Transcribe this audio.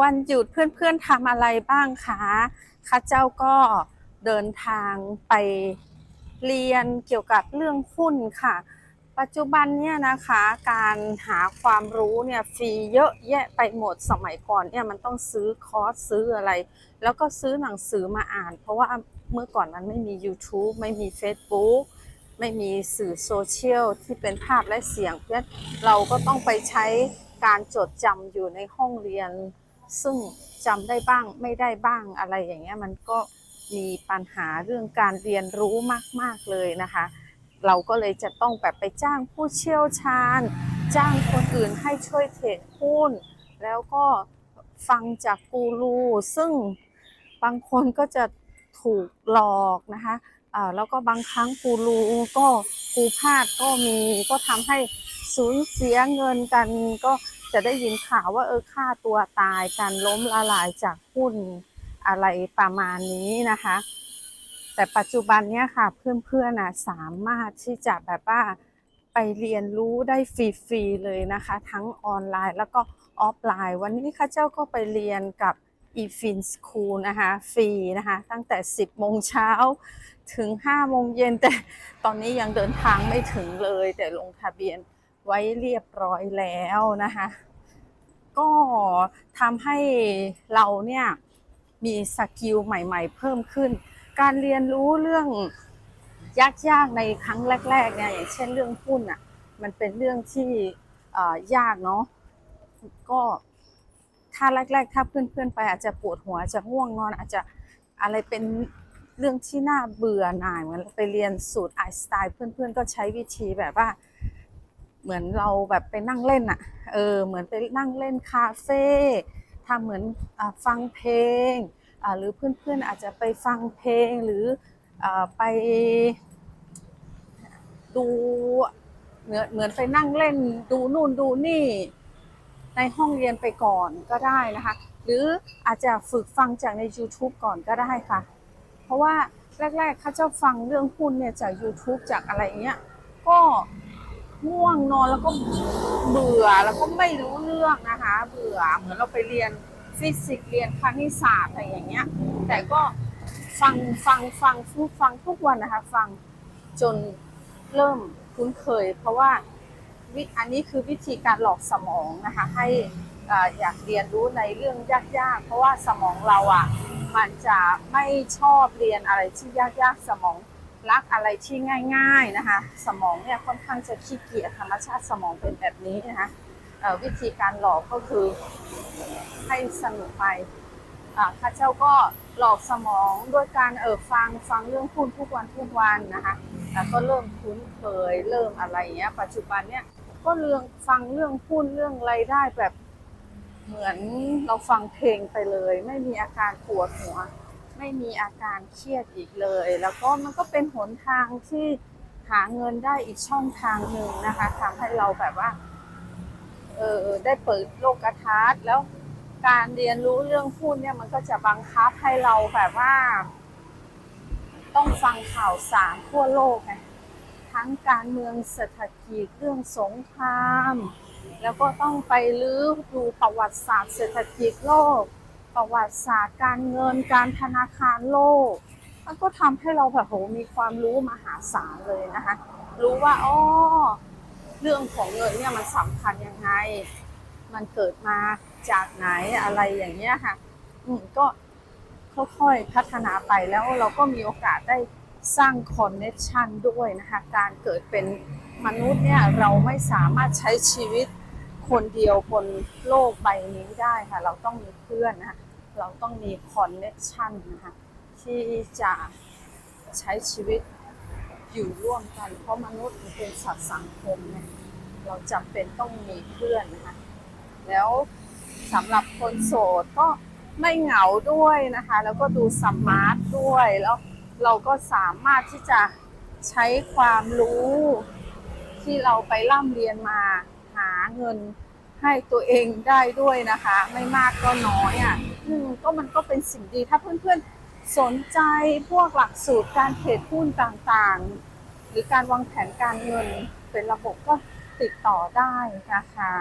วันหยุดเพื่อนๆทำอะไรบ้างคะข้าเจ้าก็เดินทางไปเรียนเกี่ยวกับเรื่องหุ้นค่ะ ปัจจุบันเนี่ยนะคะการหาความรู้เนี่ยฟรีเยอะแยะไปหมดสมัยก่อนเนี่ยมันต้องซื้อคอร์สซื้ออะไร แล้วก็ซื้อหนังสือมาอ่าน เพราะว่าเมื่อก่อนมันไม่มี YouTube ไม่มี Facebook ไม่มีสื่อโซเชียลที่เป็นภาพและเสียง เพราะฉะนั้นเราก็ต้องไปใช้การจดจำอยู่ในห้องเรียน ซึ่งจำได้บ้างไม่ได้บ้างอะไรอย่างเงี้ยมันก็มีปัญหาเรื่องการเรียนรู้มาก ๆเลยนะคะ เราก็เลยจะต้องแบบไปจ้างผู้เชี่ยวชาญ จ้างคนอื่นให้ช่วยเทรดหุ้น แล้วก็ฟังจากกูรูซึ่งบางคนก็จะถูกหลอกนะคะอ่าแล้วก็บางครั้งกูรูก็กูพลาดก็มีก็ทำให้สูญเสียเงินกันก็ จะได้ยินข่าวว่าเออฆ่าตัวตายการล้มละลายจากหุ้นอะไรประมาณนี้นะคะ แต่ปัจจุบันเนี้ยค่ะเพื่อนๆนะสามารถที่จะแบบว่าไปเรียนรู้ได้ฟรีๆเลยนะคะ ทั้งออนไลน์แล้วก็ออฟไลน์ วันนี้ข้าเจ้าก็ไปเรียนกับ e f i n School นะคะฟรีนะคะ ตั้งแต่ 10 โมงเช้าถึง 5 โมงเย็นแต่ตอนนี้ยังเดินทางไม่ถึงเลยแต่ลงทะเบียน ไว้เรียบร้อยแล้วนะคะ ก็ทำให้เราเนี่ยมีสกิลใหม่ๆ เพิ่มขึ้น การเรียนรู้เรื่องยากๆในครั้งแรกๆเนี่ยอย่างเช่นเรื่องหุ้นอะมันเป็นเรื่องที่ยากเนาะก็ถ้าแรก ๆ ถ้าเพื่อนๆไปอาจจะปวดหัวอาจจะง่วงนอนอาจจะอะไรเป็นเรื่องที่น่าเบื่อหน่ายเหมือนเราไปเรียนสูตรไอสไตล์เพื่อนๆ ก็ใช้วิธีแบบว่า เหมือนเราแบบไปนั่งเล่นอะเออ เหมือนไปนั่งเล่นคาเฟ่ทำเหมือนอฟังเพลง หรือเพื่อนๆอาจจะไปฟังเพลงหรืออไปดูเหมือนเหมือนไปนั่งเล่นดูนู่นดูนี่ ในห้องเรียนไปก่อนก็ได้นะคะ หรืออาจจะฝึกฟังจากใน YouTube ก่อนก็ได้ค่ะ เพราะว่าแรกๆข้าเจ้าฟังเรื่องหุ้นเนี่ยจาก YouTube จากอะไรเงี้ย ก็ ง่วงนอนแล้วก็เบื่อแล้วก็ไม่รู้เรื่องนะคะ เบื่อเหมือนเราไปเรียนฟิสิกส์เรียนคณิตศาสตร์อะไรอย่างเงี้ย แต่ก็ฟังฟังฟังฟังฟังทุกวันนะคะ ฟังจนเริ่มคุ้นเคย เพราะว่าวิอันนี้คือวิธีการหลอกสมองนะคะ ให้ออยากเรียนรู้ในเรื่องยากๆ เพราะว่าสมองเราอะมันจะไม่ชอบเรียนอะไรที่ยากๆสมอง รักอะไรที่ง่าย ๆนะคะ สมองเนี่ยค่อนข้างจะขี้เกียจธรรมชาติสมองเป็นแบบนี้นะคะวิธีการหลอกก็คือให้สนุกไปอ่าข้าเจ้าก็หลอกสมองด้วยการเออฟังฟังเรื่องหุ้นทุกวันทุกวันนะคะแล้วก็เริ่มคุ้นเคยเริ่มอะไรอย่างเงี้ย ปัจจุบันเนี่ยก็เรื่องฟังเรื่องหุ้นเรื่องอะไรได้แบบเหมือนเราฟังเพลงไปเลย ไม่มีอาการปวดหัว ไม่มีอาการเครียดอีกเลย แล้วก็มันก็เป็นหนทางที่หาเงินได้อีกช่องทางหนึ่งนะคะทำให้เราแบบว่า เออได้เปิดโลกทัศน์แล้วการเรียนรู้เรื่องหุ้นเนี่ยมันก็จะบังคับให้เราแบบว่า ต้องฟังข่าวสารทั่วโลกไงทั้งการเมืองเศรษฐกิจเรื่องสงคราม แล้วก็ต้องไปลื้อดูประวัติศาสตร์เศรษฐกิจโลก ประวัติศาสตร์การเงินการธนาคารโลก มันก็ทำให้เราแบบโหมีความรู้มหาศาลเลยนะคะ รู้ว่าอ๋อเรื่องของเงินเนี่ยมันสำคัญยังไง มันเกิดมาจากไหนอะไรอย่างเงี้ยค่ะ อืมก็ค่อยๆพัฒนาไปแล้วเราก็มีโอกาสได้สร้างคอนเน c ชันด้วยนะคะ การเกิดเป็นมนุษย์เนี่ยเราไม่สามารถใช้ชีวิต คนเดียวบนโลกใบนี้ได้ค่ะ เราต้องมีเพื่อนนะคะเราต้องมีคอนเน c ชันนะคะที่จะใช้ชีวิตอยู่ร่วมกัน เพราะมนุษย์เป็นสัตว์สังคมเนี่ยเราจำเป็นต้องมีเพื่อนนะคะ แล้วสำหรับคนโสดก็ไม่เหงาด้วยนะคะ แล้วก็ดูสมาร์ทด้วยแล้วเราก็สามารถที่จะใช้ความรู้ที่เราไปร่ำเรียนมาหาเงิน ให้ตัวเองได้ด้วยนะคะ ไม่มากก็น้อยอะก็มันก็เป็นสิ่งดีถ้าเพื่อนๆสนใจพวกหลักสูตรการเทรดหุ้นต่างๆ หรือการวางแผนการเงินเป็นระบบก็ติดต่อได้นะคะ